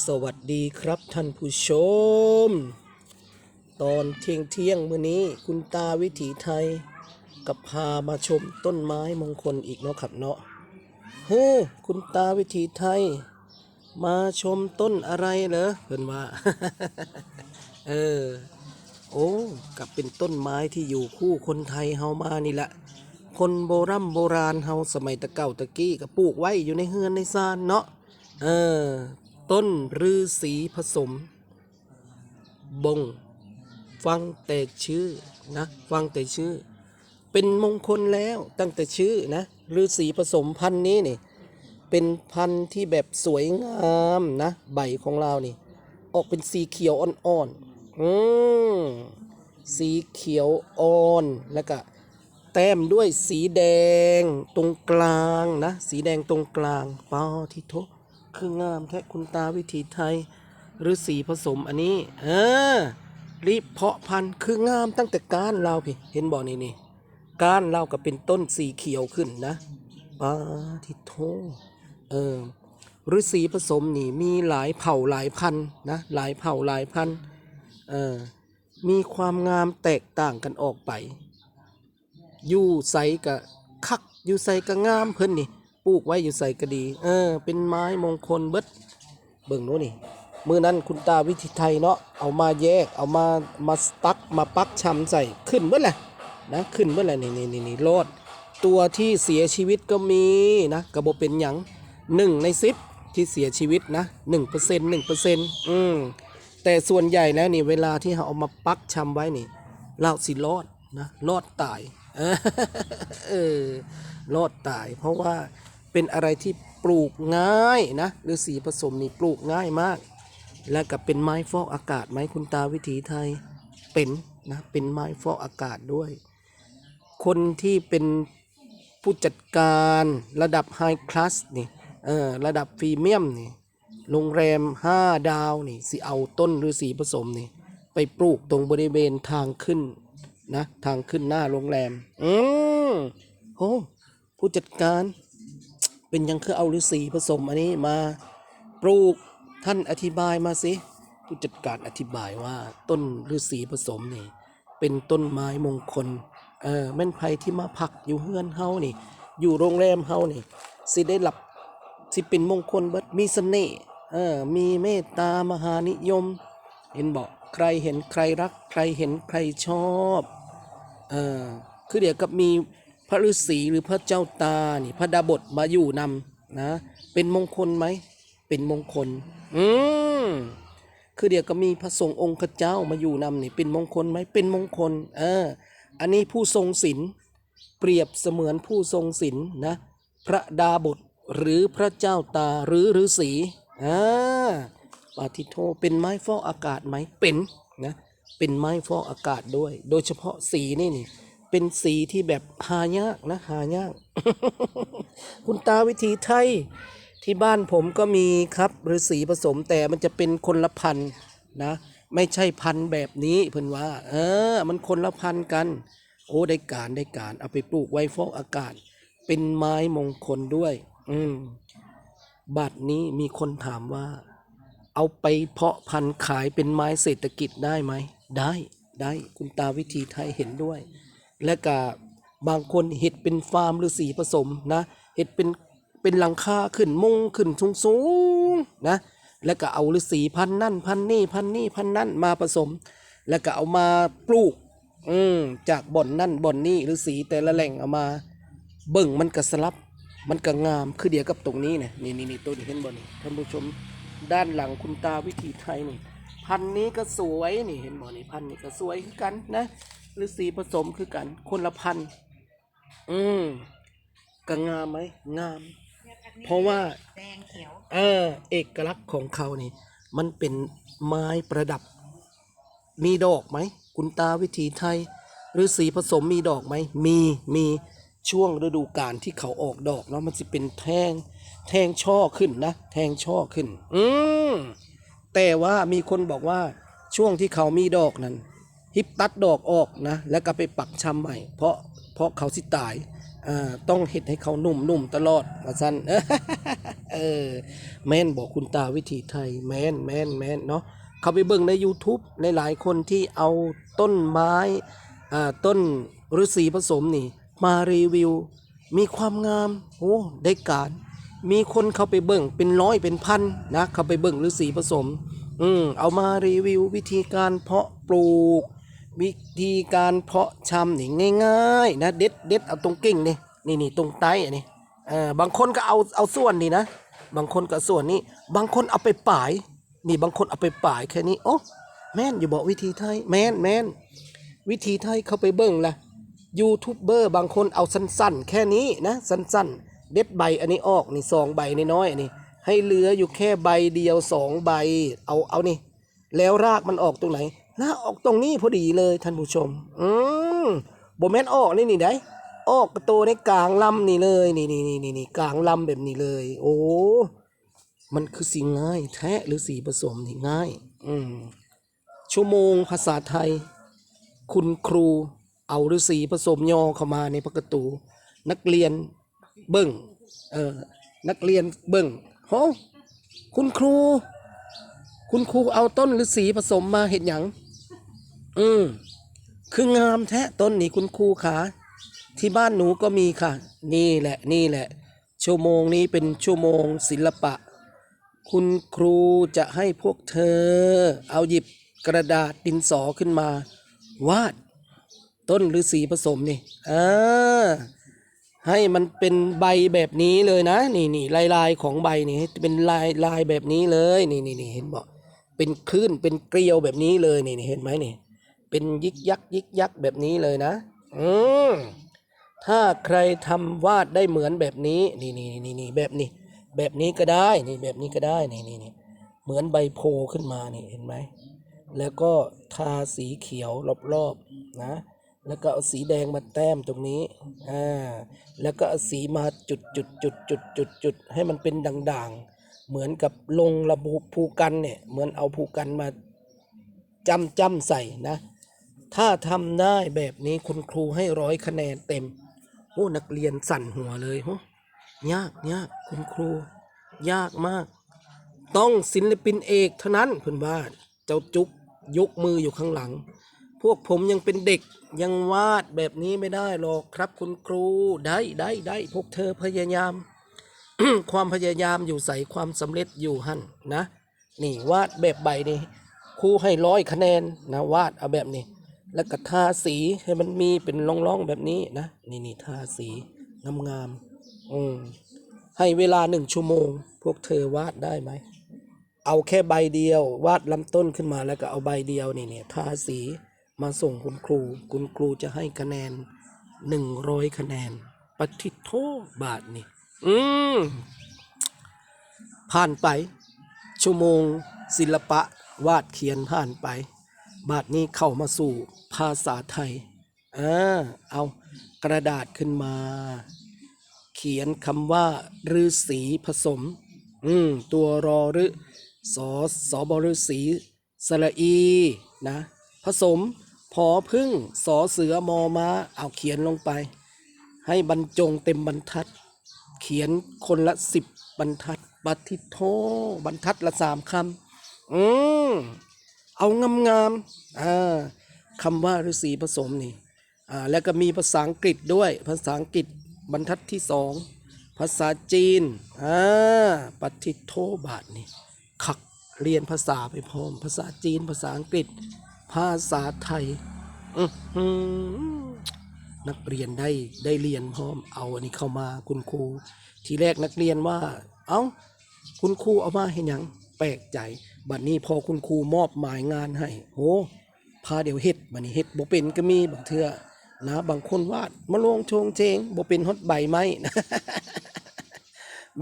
สวัสดีครับท่านผู้ชม ตอนเที่ยงเที่ยงมื้อนี้คุณตาวิถีไทย กับพามาชมต้นไม้มงคลอีกเนาะครับเนาะเฮ้อคุณตาวิถีไทย มาชมต้นอะไรเหรอเพิ่นว่า เออ โอ้กับเป็นต้นไม้ที่อยู่คู่คนไทยเฮามานี่แหละ คนโบรโบราณเฮาสมัยตะเก่าตะกี้ก็ปลูกไว้อยู่ในเฮือนในซานเนาะเออ ต้นฤาษีผสม บง ฟังแต่ชื่อนะฟังแต่ชื่อ เป็นมงคลแล้วตั้งแต่ชื่อนะฤาษีผสมพันธุ์นี้นี่เป็นพันธุ์ที่แบบสวยงามนะ ใบของเรานี่ ออกเป็นสีเขียวอ่อนๆอืมสีเขียวอ่อนแล้วก็แต้มด้วยสีแดงตรงกลางนะ สีแดงตรงกลางปาทิโท คืองามแท้คุณตาวิถีไทยหรือสีผสมอันนี้ เออรีบเพาะพันธุ์คืองามตั้งแต่ก้านเราพี่ เห็นบ่อนี่นี่ก้านเราก็เป็นต้นสีเขียวขึ้นนะปาทิโทเออฤาษีผสมนี่มีหลายเผ่าหลายพันธุ์นะหลายเผ่าหลายพันธุ์เออมีความงามแตกต่างกันออกไป อยู่ใสกับคักอยู่ใสกับงามเพิ่นนี่ ปลูกไว้อยู่ใส่ก็ดี เออ เป็นไม้มงคลเบิดเบิ่งโน้นนี่มือนั้นคุณตาวิทิไทยเนาะเอามาแยกเอามามาสตักมาปักชำใส่ขึ้นเบิดแหละนะขึ้นเบิดแหละนี่นี่นี่นี่รอดตัวที่เสียชีวิตก็มีนะกระบบเป็นหยังหนึ่งในสิบที่เสียชีวิตนะหนึ่งเปอร์เซ็นต์หนึ่งเปอร์เซ็นต์อืมแต่ส่วนใหญ่แล้วนี่เวลาที่เราเอามาปักชำไว้นี่เราสิรอดนะรอดตายเออรอดตาย เพราะว่า เป็นอะไรที่ปลูกง่ายนะหรือสีผสมนี่ปลูกง่ายมาก และกับเป็นไม้ฟอกอากาศไหมคุณตาวิถีไทยเป็นนะเป็นไม้ฟอกอากาศด้วย คนที่เป็นผู้จัดการระดับไฮคลาสนี่เออระดับพรีเมียมนี่โรงแรม 5 ดาวนี่สิเอาต้นฤาษีผสมนี่ไปปลูกตรงบริเวณทางขึ้นนะทางขึ้นหน้าโรงแรม อืมโหผู้จัดการ เป็นยังคือเอาฤาษีผสมอันนี้มาปลูกท่านอธิบายมาสิผู้จัดการอธิบายว่าต้นฤาษีผสมนี่เป็นต้นไม้มงคลเออแม่นไผที่มาพักอยู่เฮือนเฮานี่ อยู่โรงแรมเฮานี่สิได้หลับสิเป็นมงคลเบิดมีเสน่ห์เออมีเมตตามหานิยม เห็นบอกใครเห็นใครรัก ใครเห็นใครชอบเออคือเดียวกับมี ระฤาษีหรือพระเจ้าตานี่พระดาบทมาอยู่นำนะ เป็นมงคลไหม เป็นมงคล อืมคือเดี๋ยวก็มีพระสงฆ์องค์เจ้ามาอยู่นำนี่เป็นมงคลไหมเป็นมงคล เออ อันนี้ผู้ทรงศีลเปรียบเสมือนผู้ทรงศีลนะ พระดาบทหรือพระเจ้าตาหรือฤาษีอ่าปาทิโทเป็นไม้ฟอกอากาศไหมเป็นนะเป็นไม้ฟอกอากาศด้วย โดยเฉพาะสีนี่นี่ เป็นสีที่แบบหายากนะหายาก คุณตาวิธีไทย ที่บ้านผมก็มีครับฤาษีผสมแต่มันจะเป็นคนละพันนะ ไม่ใช่พันแบบนี้เพิ่นว่า เออ มันคนละพันกัน โอ้ได้การได้การเอาไปปลูกไว้ฟอกอากาศ เป็นไม้มงคลด้วย อืมบัดนี้มีคนถามว่า เอาไปเพาะพันธุ์ขายเป็นไม้เศรษฐกิจได้ไหม ได้ได้คุณตาวิธีไทยเห็นด้วย และก็บางคนเห็ดเป็นฟาร์มฤาษีผสมนะเห็ดเป็นเป็นหลังคาขึ้นมงขึ้นสูงสูงๆนะแล้วก็เอาฤาษีพันนั่นพันนี่พันนี่พันนั่นมาผสม แล้วก็เอามาปลูก อืมจากบ่อนนั่นบ่อนนี่ฤาษีแต่ละแหล่งเอามา เบิ่งมันก็สลับ มันก็งามคือเดียวกับตรงนี้เนี่ยนี่นี่นี่ตัวนี้เห็นบ่นี่ท่านผู้ชมด้านหลังคุณตาวิถีไทยนี่พันนี้ก็สวยนี่เห็นบ่นี่พันนี้ก็สวยคือกันนะ ฤาษีผสมคือกัน คนละพันธุ์อืมก็งามไหมงาม เพราะว่า แดงเขียวเออ เอกลักษณ์ของเขานี่ มันเป็นไม้ประดับ มีดอกไหม คุณตาวิถีไทยหรือสีผสมมีดอกไหม มีมีช่วงฤดูกาลที่เขาออกดอกเนาะมันจะเป็นแทง แทงช่อขึ้นนะ แทงช่อขึ้น อืมแต่ว่ามีคนบอกว่าช่วงที่เขามีดอกนั้น ฮิปตัดดอกออกนะแล้วก็ไปปักชำใหม่ เพราะเพราะเขาสิตายอ่าต้องเฮ็ดให้เขานุ่มนุ่มตลอดว่าซั่นเออแม่นบอกคุณตาวิถีไทยแม่นแม่นแม่นเนาะเขาไปเบิ่งใน YouTube หลายคนที่เอาต้นไม้อ่าต้นฤาษีผสมนี่ มารีวิว มีความงามโอ้ได้การ มีคนเขาไปเบิ่งเป็นร้อยเป็นพันนะเขาไปเบิ่งฤาษีผสมอืมเอามารีวิววิธีการเพาะปลูก วิธีการเพาะชำนี่ง่ายๆนะเด็ดเด็ดเอาตรงกิ่งนี่นี่นี่ตรงใต้อันนี้เออบางคนก็เอาเอาส่วนนี่นะ บางคนก็ส่วนนี้ บางคนเอาไปป่าย นี่บางคนเอาไปป่ายแค่นี้โอ้แม่นอยู่บอกวิธีไทยแม่นแม่นวิธีไทยเข้าไปเบิ่งละยูทูบเบอร์บางคนเอาสั้นๆ แค่นี้นะสั้นๆ เด็ดใบอันนี้ออกนี่สองใบน้อยๆอันนี้ให้เหลืออยู่แค่ใบเดียวสองใบเอาเอานี่แล้วรากมันออกตรงไหน ราออกตรงนี้พอดีเลยท่านผู้ชม อืมบ่แม่นออกนี่นี่ได้ออกกระโตในกลางลำนี่เลย นี่นี่นี่นี่นี่กลางลำแบบนี้เลย โอ้ มันคือสิ่งง่าย แท้หรือสีผสมนี่ง่าย อืมชั่วโมงภาษาไทย คุณครู เอาฤาษีผสมยอเข้ามาในพระตู นักเรียนเบิ่ง เออนักเรียนเบิ่งโหคุณครู คุณครูเอาต้นฤาษีผสมมาเห็นหยัง อืมคืองามแท้ต้นนี้คุณครูขาที่บ้านหนูก็มีค่ะ นี่แหละนี่แหละ ชั่วโมงนี้เป็นชั่วโมงศิลปะ คุณครูจะให้พวกเธอ เอาหยิบกระดาษดินสอขึ้นมา วาด ต้นฤาษีผสมนี่อ่าให้มันเป็นใบแบบนี้เลยนะ นี่นี่ลายลายของใบนี่ให้เป็นลายลายแบบนี้เลย นี่นี่นี่เห็นบอกเป็นคลื่นเป็นเกลียวแบบนี้เลยนี่นี่เห็นไหมนี่ เป็นยิกยักยิกยักแบบนี้เลยนะ อืมถ้าใครทำวาดได้เหมือนแบบนี้ นี่นี่นี่นี่แบบนี้ แบบนี้ก็ได้นี่แบบนี้ก็ได้นี่นี่นี่เหมือนใบโพขึ้นมานี่เห็นไหมแล้วก็ทาสีเขียวรอบๆนะ แล้วก็เอาสีแดงมาแต้มตรงนี้ อ่า แล้วก็เอาสีมาจุดจุดจุดจุดจุดจุดให้มันเป็นด่างๆ เหมือนกับลงระบุภูกันเนี่ย เหมือนเอาภูกันมาจำจำใส่นะ ถ้าทำได้แบบนี้คุณครูให้ร้อยคะแนนเต็มโอ้นักเรียนสั่นหัวเลยโหยากยากคุณครู ยากมาก ต้องศิลปินเอกเท่านั้นเพื่อนบ้านเจ้าจุกยกมืออยู่ข้างหลัง พวกผมยังเป็นเด็กยังวาดแบบนี้ไม่ได้หรอกครับคุณครูได้ได้ได้พวกเธอพยายาม ความพยายามอยู่ใส่ความสำเร็จอยู่หั่นนะ นี่วาดแบบใบนี่ครูให้ร้อยคะแนนนะวาดเอาแบบนี้ แล้วก็ทาสีให้มันมีเป็นร่องๆแบบนี้นะนี่นี่ทาสีงามๆอืมให้เวลาหนึ่งชั่วโมง พวกเธอวาดได้ไหม เอาแค่ใบเดียว วาดลำต้นขึ้นมาแล้วก็เอาใบเดียวนี่เนี่ยทาสีมาส่งคุณครู คุณครูจะให้คะแนนหนึ่งร้อยคะแนนปฏิโทบาทนี่ อืม ผ่านไป ชั่วโมงศิลปะวาดเขียนผ่านไป บาทนี้เข้ามาสู่ภาษาไทยอ่าเอากระดาษขึ้นมา เขียนคำว่าฤาษีผสม อืม ตัวรอฤสอสอบฤษีสระอีนะ ผสมพอพึ่งสอเสือมอม้า เอาเขียนลงไป ให้บรรจงเต็มบรรทัด เขียนคนละสิบบรรทัดปฏิโทบรรทัดละสามคำ อืม เอางามๆอ่าคำว่าฤาษีผสมนี่อ่าแล้วก็มีภาษาอังกฤษด้วย ภาษาอังกฤษบรรทัดที่สองภาษาจีนอ่าปฏิโทบาทนี่ขักเรียนภาษาไปพร้อม ภาษาจีนภาษาอังกฤษ ภาษาไทยนักเรียนได้ได้เรียนพร้อมเอาอันนี้เข้ามาคุณครู ทีแรกนักเรียนว่า เอ้าคุณครูเอามาเห็นยัง ปลกใจ บัดนี้พอคุณครูมอบหมายงานให้โหพาเดี๋ยวเฮ็ดบัดนี้เฮ็ดบ่เป็นก็มีบางเทื่อนะบางคนวาดมาลงชงเชงบ่เป็นฮอดใบไม้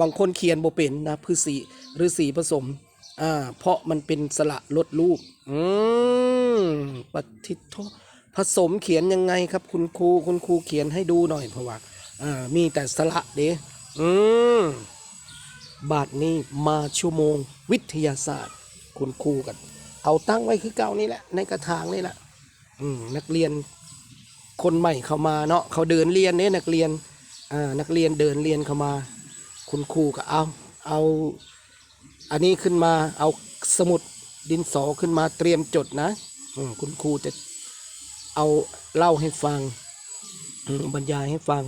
บางคนเขียนบ่เป็นนะพือสีหรือสีผสมอ่าเพราะมันเป็นสระลดรูปอืมปฏิโทผสมเขียนยังไงครับ คุณครูคุณครูเขียนให้ดูหน่อยเพราะว่าอ่ามีแต่สระเด้อืม บาทนี้มาชั่วโมงวิทยาศาสตร์ คุณครูกัน เอาตั้งไว้คือเก่านี่แหละ ในกระถางนี่แหละอืมนักเรียนคนใหม่เข้ามาเนาะเขาเดินเรียนเนี่ยนักเรียนอ่านักเรียนเดินเรียนเข้ามา คุณครูก็เอาเอาอันนี้ขึ้นมาเอาสมุดดินสอขึ้นมาเตรียมจดนะคุณครูจะเอาเล่าให้ฟังบรรยายให้ฟัง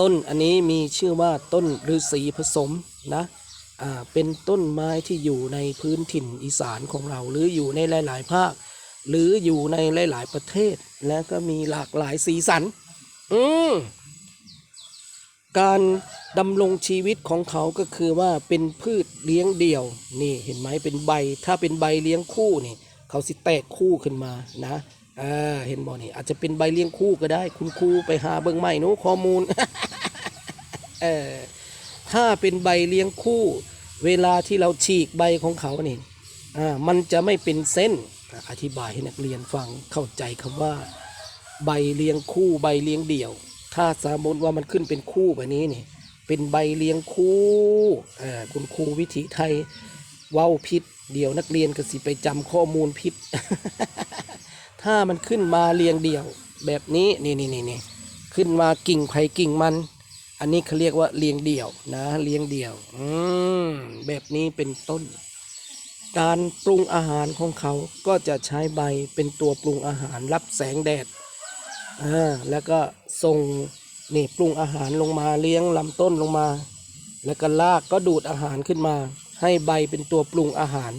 ต้นอันนี้มีชื่อว่าต้นฤาษีผสมนะอ่าเป็นต้นไม้ที่อยู่ในพื้นถิ่นอีสานของเรา หรืออยู่ในหลาย ๆ ภาค หรืออยู่ในหลาย ๆ ประเทศ และก็มีหลากหลายสีสัน อืมการดำรงชีวิตของเขาก็คือว่าเป็นพืชเลี้ยงเดี่ยวนี่เห็นไหมเป็นใบ ถ้าเป็นใบเลี้ยงคู่นี่ เขาสิแตกคู่ขึ้นมานะ อ่าเห็นบ่นี่อาจจะเป็นใบเลี้ยงคู่ก็ได้ คุณครูไปหาเบิ่งใหม่นู้ข้อมูลเออถ้าเป็นใบเลี้ยงคู่ เวลาที่เราฉีกใบของเขานี่อ่ามันจะไม่เป็นเส้นอธิบายให้นักเรียนฟังเข้าใจคำว่า ใบเลี้ยงคู่ใบเลี้ยงเดี่ยว ถ้าสมมติว่ามันขึ้นเป็นคู่แบบนี้นี่เป็นใบเลี้ยงคู่อ่าคุณครูวิถีไทยเว้าพิษเดี๋ยวนักเรียนก็สิไปจำข้อมูลพิษ ถ้ามันขึ้นมาเรียงเดี่ยว แบบนี้นี่นี่นี่นี่ขึ้นมากิ่งไผ่กิ่งมัน อันนี้เขาเรียกว่าเรียงเดี่ยวนะเรียงเดี่ยว อืมแบบนี้เป็นต้น การปรุงอาหารของเขาก็จะใช้ใบเป็นตัวปรุงอาหารรับแสงแดดอ่าแล้วก็ส่งนี่ปรุงอาหารลงมาเลี้ยงลำต้นลงมา แล้วก็ลากก็ดูดอาหารขึ้นมา ให้ใบเป็นตัวปรุงอาหาร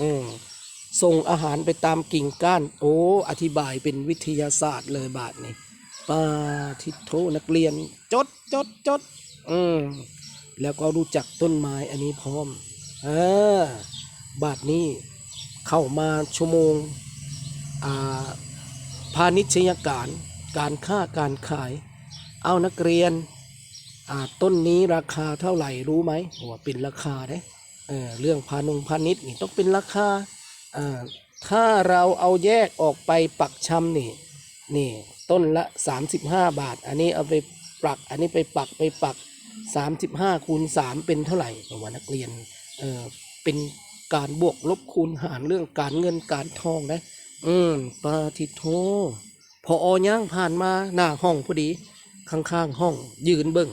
อืม ส่งอาหารไปตามกิ่งก้าน โอ้ อธิบายเป็นวิทยาศาสตร์เลยบาทนี่ปาทิโทนักเรียน จดจดจดอืมแล้วก็รู้จักต้นไม้อันนี้พร้อมอ่าบาทนี้เข้ามาชั่วโมงอ่าพาณิชยการการค้าการขาย เอานักเรียนอ่าต้นนี้ราคาเท่าไหร่รู้ไหมว่าเป็นราคาเด้เออเรื่องพานุงพาณิชย์นี่ต้องเป็นราคา ถ้าเราเอาแยกออกไปปักชำนี่นี่ต้นละ 35 บาท อันนี้เอาไปปักอันนี้ไปปักไปปัก 35คูณ3เป็นเท่าไหร่บอกว่านักเรียนเออเป็นการบวกลบคูณหารเรื่องการเงินการทองนะอืมปาทิโทพออย่างผ่านมาหน้าห้องพอดี ข้างๆห้องยืนเบิ่ง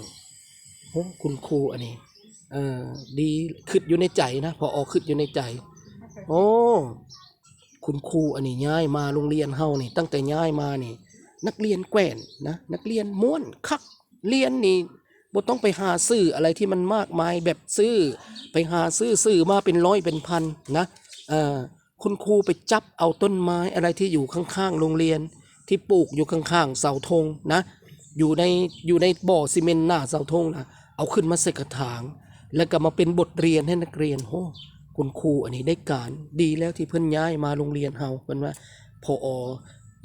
โอ้คุณครูอันนี้เออดีคิดอยู่ในใจนะพออคิดอยู่ในใจ โอ้ คุณครูอันนี้ย้ายมาโรงเรียนเฮานี่ ตั้งแต่ย้ายมานี่ นักเรียนแกว่นนะนักเรียนม้วนคักเรียนนี่บ่ต้องไปหาซื้ออะไรที่มันมากมายแบบซื้อ ไปหาซื้อซื้อมาเป็นร้อยเป็นพันนะเอ่อคุณครูไปจับเอาต้นไม้อะไรที่อยู่ข้างๆ โรงเรียน ที่ปลูกอยู่ข้างๆเสาธงนะ อยู่ในอยู่ในบ่อซีเมนต์หน้าเสาธงนะเอาขึ้นมาใส่กระถาง แล้วก็มาเป็นบทเรียนให้นักเรียนโห คุณครูอันนี้ได้การดีแล้วที่เพิ่นย้ายมาโรงเรียนเฮาเพิ่นว่าพออ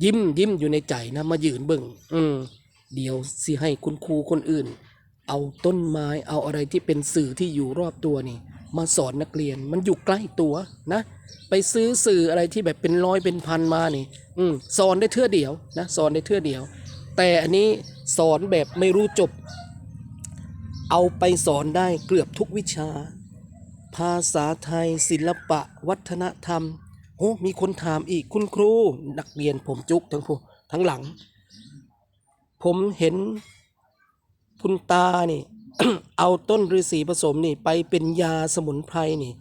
ยิ้มยิ้มอยู่ในใจนะมายืนเบิ่งอืมเดี๋ยวสิให้คุณครูคนอื่น เอาต้นไม้เอาอะไรที่เป็นสื่อที่อยู่รอบตัวนี่ มาสอนนักเรียนมันอยู่ใกล้ตัวนะ ไปซื้อสื่ออะไรที่แบบเป็นร้อยเป็นพันมานี่ อืมสอนได้เทื่อเดียวนะสอนได้เทื่อเดียว แต่อันนี้สอนแบบไม่รู้จบ เอาไปสอนได้เกือบทุกวิชา ภาษาไทยศิลปะ วัฒนธรรมโอ้มีคนถามอีกคุณครู นักเรียนผมจุกทั้งผู้ทั้งหลัง ผมเห็นคุณตานี่ เอาต้นฤาษีผสมนี่ ไปเป็นยาสมุนไพรนี่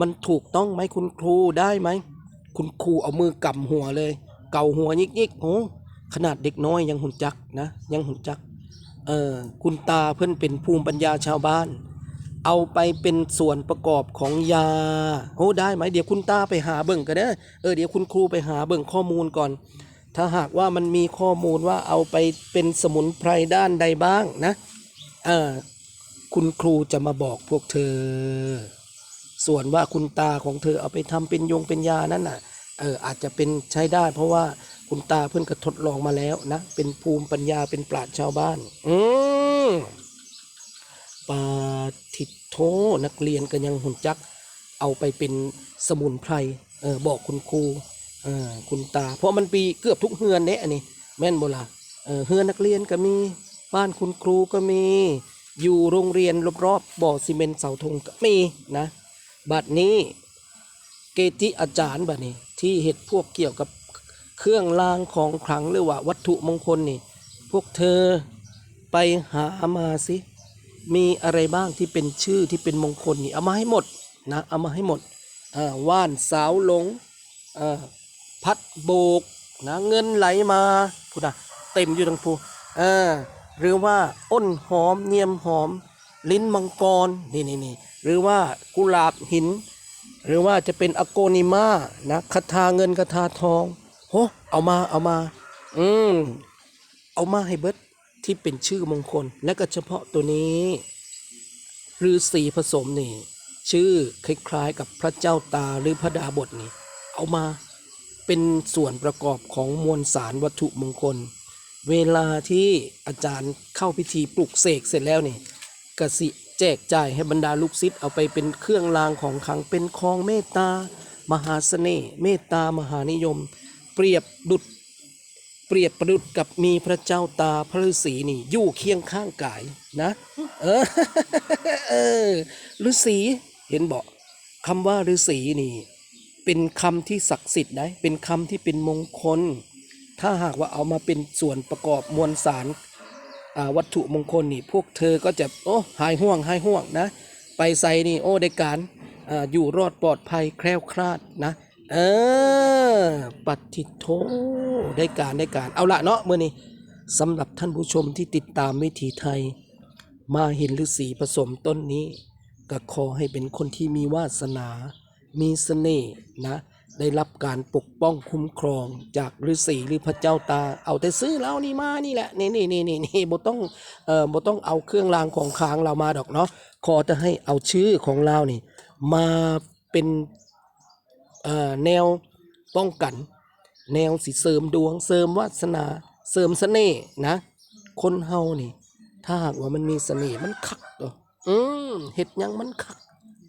มันถูกต้องไหมคุณครูได้ไหม คุณครูเอามือกำหัวเลย เกาหัวยิกยิกโอ้ขนาดเด็กน้อยยังหุ่นจักนะ ยังหุ่นจัก เออคุณตาเพื่อนเป็นภูมิปัญญาชาวบ้าน เอาไปเป็นส่วนประกอบของยาโอ้ได้ไหมเดี๋ยวคุณตาไปหาเบิ่งกันเด้เออเดี๋ยวคุณครูไปหาเบิ่งข้อมูลก่อน ถ้าหากว่ามันมีข้อมูลว่าเอาไปเป็นสมุนไพรด้านใดบ้างนะเออคุณครูจะมาบอกพวกเธอ ส่วนว่าคุณตาของเธอเอาไปทำเป็นยงเป็นยานั่นน่ะเอออาจจะเป็นใช้ได้ เพราะว่าคุณตาเพื่อนก็ทดลองมาแล้วนะเป็นภูมิปัญญาเป็นปราชญ์ชาวบ้าน อืม ปาทิโทนักเรียนก็ยังหุ่นจัก เอาไปเป็นสมุนไพรเออบอกคุณครูเออคุณตา เพราะมันปีเกือบทุกเฮือนเนี่ยอันนี้แม่นโบราณเออเฮือนนักเรียนก็มีบ้านคุณครูก็มี อยู่โรงเรียนรอบๆบ่อซีเมนต์เสาธงก็มีนะบัดนี้เกจิอาจารย์บัดนี้ที่เห็ดพวกเกี่ยวกับเครื่องรางของขลังหรือว่าวัตถุมงคลนี่ พวกเธอไปหามาสิ มีอะไรบ้างที่เป็นชื่อที่เป็นมงคลนี่เอามาให้หมดนะเอามาให้หมดว่านสาวหลงพัดโบกนะเงินไหลมาพูดนะเต็มอยู่ทั้งพูหรือว่าอ้นหอมเนียมหอม ลิ้นมังกรนี่นี่นี่หรือว่ากุหลาบหิน หรือว่าจะเป็นอโกนิมานะคาถาเงินคาถาทองโหเอามาเอามา อืมเอามาให้เบิด ที่เป็นชื่อมงคล และก็เฉพาะตัวนี้ฤาษีผสมนี่ ชื่อคล้ายๆกับพระเจ้าตาหรือพระดาบทนี่ เอามาเป็นส่วนประกอบของมวลสารวัตถุมงคล เวลาที่อาจารย์เข้าพิธีปลุกเสกเสร็จแล้วนี่กสิแจกจ่ายให้บรรดาลูกศิษย์เอาไปเป็นเครื่องรางของขลังเป็นของเมตตามหาเสน่ห์เมตตามหานิยม เปรียบดุจ เปรียบประดุจกับมีพระเจ้าตาพระฤาษีนี่อยู่เคียงข้างกายนะ เออเออฤาษีเห็นบอกคำว่าฤาษีนี่ เป็นคำที่ศักดิ์สิทธิ์นะเป็นคำที่เป็นมงคล ถ้าหากว่าเอามาเป็นส่วนประกอบมวลสารวัตถุมงคลนี่ พวกเธอก็จะโอ้หายห่วงหายห่วงนะ ไปใส่นี่โอ้ได้การออยู่รอดปลอดภัยแคล้วคลาดนะ เออปฏิโทได้การได้การ เอาละเนาะเมื่อนี้สำหรับท่านผู้ชมที่ติดตามวิถีไทย มาเห็นฤาษีผสมต้นนี้ ก็ขอให้เป็นคนที่มีวาสนา มีเสน่ห์นะ ได้รับการปกป้องคุ้มครองจากฤาษีหรือพระเจ้าตา เอาแต่ซื้อเรานี่มานี่แหละ นี่นี่นี่นี่นี่บ่ต้องเอ่อบ่ต้องเอาเครื่องรางของขลังเรามาดอกเนาะขอจะให้เอาชื่อของเรานี่ มาเป็น แนวป้องกัน แนวสิเสริมดวงเสริมวาสนาเสริมเสน่ห์นะ คนเฮานี่ ถ้าหากว่ามันมีเสน่ห์มันคักตัวอืมเห็ดยังมันคัก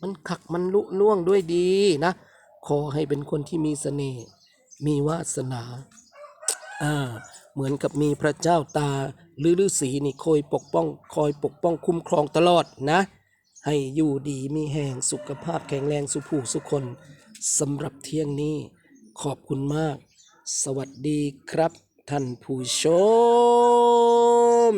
มันคักมันลุล่วงด้วยดีนะ ขอให้เป็นคนที่มีเสน่ห์มีวาสนาอ่าเหมือนกับมีพระเจ้าตาหรือฤาษีนี่คอยปกป้อง คอยปกป้องคุ้มครองตลอดนะ ให้อยู่ดีมีแห่งสุขภาพแข็งแรงสุผูสุคน สำหรับเที่ยงนี้ขอบคุณมาก สวัสดีครับท่านผู้ชม